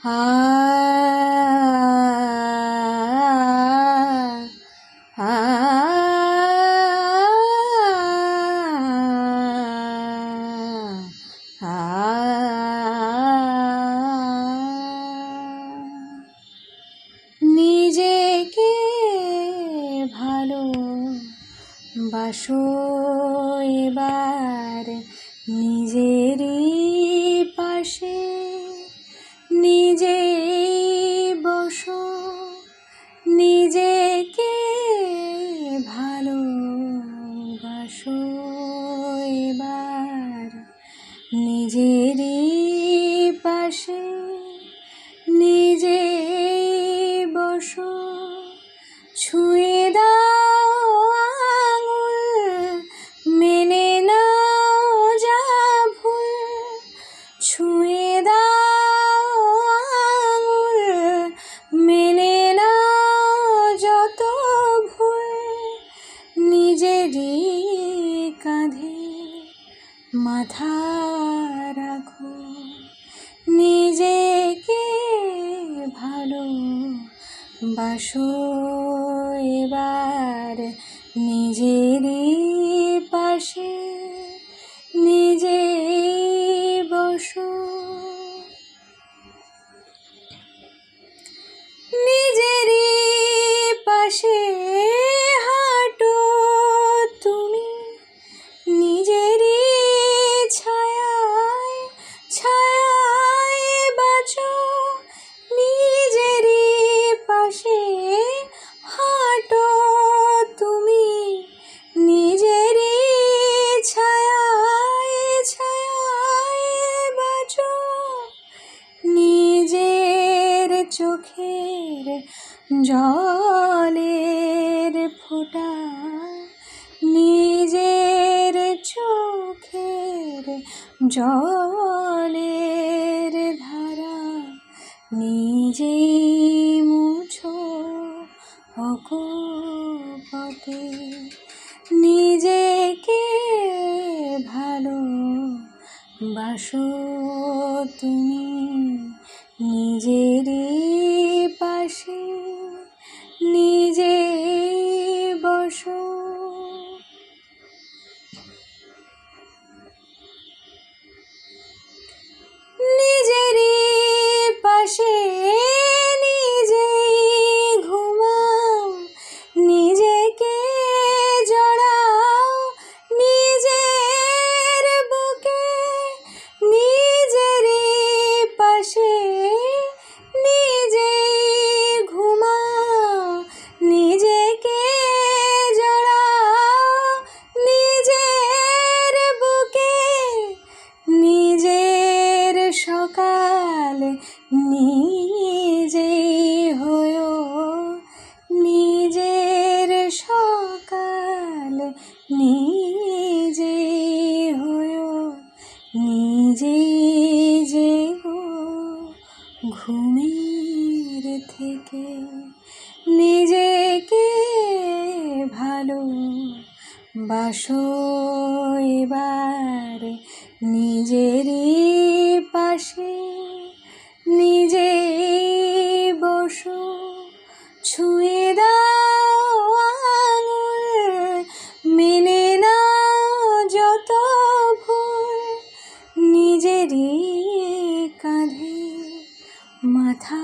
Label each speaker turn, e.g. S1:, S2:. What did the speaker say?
S1: আ আ নিজেকে ভালো বাসো এবার নিজেরই পাশে। নিজেরই পাশে নিজে বসো। ছুঁয়ে দাও আঙুল, মেনে নাও যা ভুল। ছুঁয়ে দাও আঙুল, মেনে নাও যত ভুল। নিজেরই কাঁধে মাথা রাখো নিজেকে ভালো বাসো এবার নিজেরই চোখের জলের ফোঁটা নিজের চোখের জলের ধারা নিজেই মুছো অকপটে নিজেকে ভালো বাসো তুমি নিজেরই নিজেই গো ঘুমের থেকে নিজেকে ভালো বাসো এবার নিজেরই নিজেরই কাঁধে মাথা